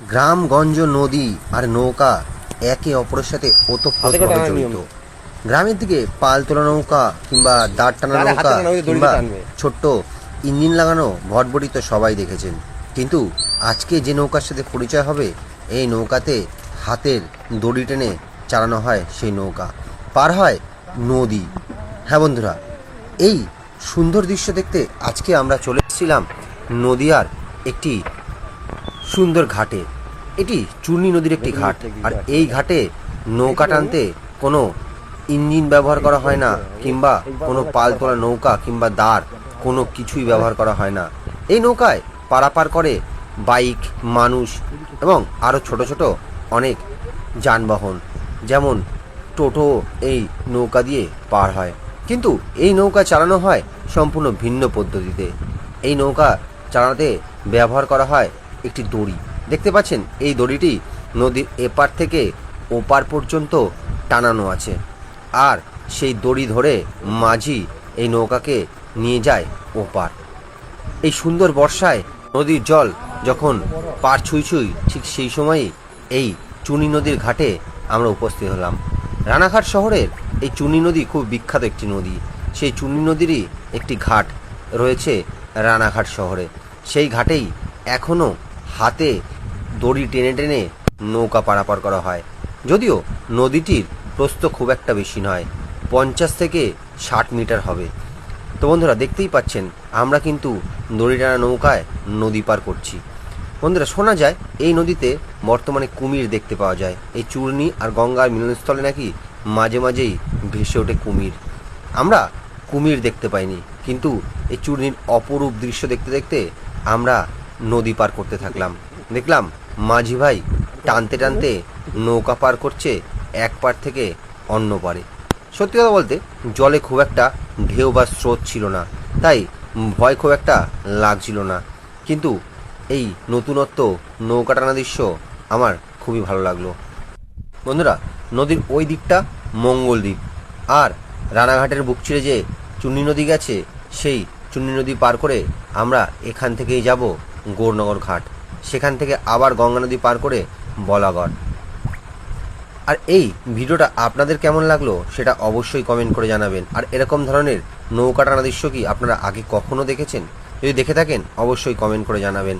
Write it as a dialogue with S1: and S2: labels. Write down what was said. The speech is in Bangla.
S1: গ্রামগঞ্জ নদী আর নৌকা একে অপরের সাথে ওতপ্রোতভাবে জড়িত। গ্রামের দিকে পাল তোলা নৌকা কিংবা দাঁড় টানা নৌকা কিংবা ছোট্ট ইঞ্জিন লাগানো ভটবটি তো সবাই দেখেছেন। কিন্তু আজকে যে নৌকার সাথে পরিচয় হবে এই নৌকাতে হাতের দড়ি টেনে চালানো হয় সেই নৌকা। পার হয় নদী। হ্যাঁ বন্ধুরা এই সুন্দর দৃশ্য দেখতে আজকে আমরা চলে এসেছিলাম নদিয়ার একটি সুন্দর ঘাটে। এটি চূর্ণী নদীর একটি ঘাট। আর এই ঘাটে নৌকা টানতে কোনো ইঞ্জিন ব্যবহার করা হয় না কিংবা কোনো পাল তোলা নৌকা কিংবা দাঁড় কোনো কিছুই ব্যবহার করা হয় না। এই নৌকায় পারাপার করে বাইক মানুষ এবং আরও ছোট ছোট অনেক যানবাহন যেমন টোটো এই নৌকা দিয়ে পার হয়। কিন্তু এই নৌকা চালানো হয় সম্পূর্ণ ভিন্ন পদ্ধতিতে। এই নৌকা চালাতে ব্যবহার করা হয় একটি দড়ি। দেখতে পাচ্ছেন, এই দড়িটি নদীর এপার থেকে ওপার পর্যন্ত টানানো আছে। আর সেই দড়ি ধরে মাঝি এই নৌকাকে নিয়ে যায় ওপার। এই সুন্দর বর্ষায় নদীর জল যখন পার ছুঁই ছুঁই, ঠিক সেই সময়ই এই চুনি নদীর ঘাটে আমরা উপস্থিত হলাম। রানাঘাট শহরের এই চুনি নদী খুব বিখ্যাত একটি নদী। সেই চুনি নদীরই একটি ঘাট রয়েছে রানাঘাট শহরে। সেই ঘাটেই এখনও হাতে দড়ি টেনে টেনে নৌকা পারাপার করা হয়। যদিও নদীটির প্রস্থ খুব একটা বেশি নয়, পঞ্চাশ থেকে ষাট মিটার হবে। তো বন্ধুরা, দেখতেই পাচ্ছেন, আমরা কিন্তু দড়ি টানা নৌকায় নদী পার করছি। বন্ধুরা, শোনা যায়, এই নদীতে বর্তমানে কুমির দেখতে পাওয়া যায়। এই চূর্ণি আর গঙ্গার মিলনস্থলে নাকি মাঝে মাঝেই ভেসে ওঠে কুমির। আমরা কুমির দেখতে পাইনি, কিন্তু এই চূর্ণির অপরূপ দৃশ্য দেখতে দেখতে আমরা নদী পার করতে থাকলাম। দেখলাম মাঝি ভাই টানতে টানতে নৌকা পার করছে এক পার থেকে অন্য পারে। সত্যি কথা বলতে জলে খুব একটা ঢেউ বা স্রোত ছিল না, তাই ভয় খুব একটা লাগছিল না। কিন্তু এই নতুনত্ব নৌকা টানা দৃশ্য আমার খুবই ভালো লাগল। বন্ধুরা, নদীর ওই দিকটা মঙ্গল দ্বীপ। আর রানাঘাটের বুক চিরে যে চুন্নি নদী গেছে, সেই চুন্নি নদী পার করে আমরা এখান থেকেই যাব গৌরনগর ঘাট। সেখান থেকে আবার গঙ্গা নদী পার করে বলাগড়। আর এই ভিডিওটা আপনাদের কেমন লাগল সেটা অবশ্যই কমেন্ট করে জানাবেন। আর এরকম ধরনের নৌকা টানা দৃশ্য কি আপনারা আগে কখনো দেখেছেন? যদি দেখে থাকেন, অবশ্যই কমেন্ট করে জানাবেন।